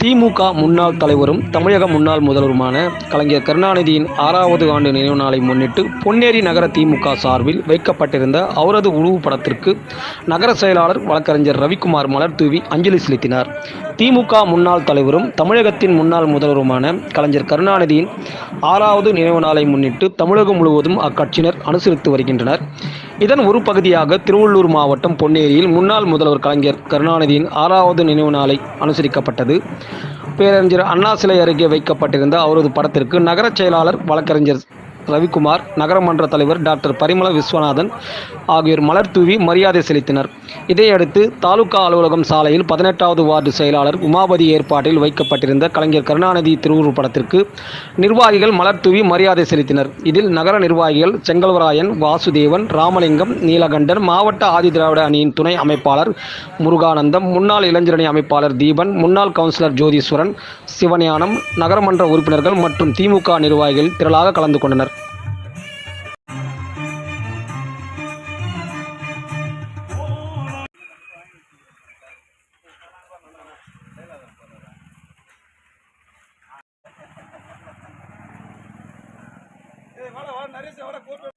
திமுக முன்னாள் தலைவரும் தமிழக முன்னாள் முதல்வருமான கலைஞர் கருணாநிதியின் ஆறாவது ஆண்டு நினைவு நாளை முன்னிட்டு பொன்னேரி நகர திமுக சார்பில் வைக்கப்பட்டிருந்த அவரது உருவப்படத்திற்கு நகர செயலாளர் வழக்கறிஞர் ரவிக்குமார் மலர் தூவி அஞ்சலி செலுத்தினார். திமுக முன்னாள் தலைவரும் தமிழகத்தின் முன்னாள் முதல்வருமான கலைஞர் கருணாநிதியின் ஆறாவது நினைவு நாளை முன்னிட்டு தமிழகம் முழுவதும் அக்கட்சியினர் அனுசரித்து வருகின்றனர். இதன் ஒரு பகுதியாக திருவள்ளூர் மாவட்டம் பொன்னேரியில் முன்னாள் முதல்வர் கலைஞர் கருணாநிதியின் ஆறாவது நினைவு நாளை அனுசரிக்கப்பட்டது. பேரறிஞர் அண்ணா சிலை அருகே வைக்கப்பட்டிருந்த அவரது படத்திற்கு நகரச் செயலாளர் வழக்கறிஞர் ரவிக்குமார் நகரமன்ற தலைவர் டாக்டர் பரிமள விஸ்வநாதன் ஆகியோர் மலர் தூவி மரியாதை செலுத்தினர். இதையடுத்து தாலுகா அலுவலகம் சாலையில் பதினெட்டாவது வார்டு செயலாளர் உமாபதி ஏற்பாட்டில் வைக்கப்பட்டிருந்த கலைஞர் கருணாநிதி திருவுருப்படத்திற்கு நிர்வாகிகள் மலர் தூவி மரியாதை செலுத்தினர். இதில் நகர நிர்வாகிகள் செங்கல்வராயன் வாசுதேவன் ராமலிங்கம் நீலகண்டன் மாவட்ட ஆதிதிராவிட அணியின் துணை அமைப்பாளர் முருகானந்தம் முன்னாள் இளைஞரணி அமைப்பாளர் தீபன் முன்னாள் கவுன்சிலர் ஜோதீஸ்வரன் சிவஞானம் நகரமன்ற உறுப்பினர்கள் மற்றும் திமுக நிர்வாகிகள் திரளாக கலந்து கொண்டனர். வாட வாட நரேஷ் வாட போட்டு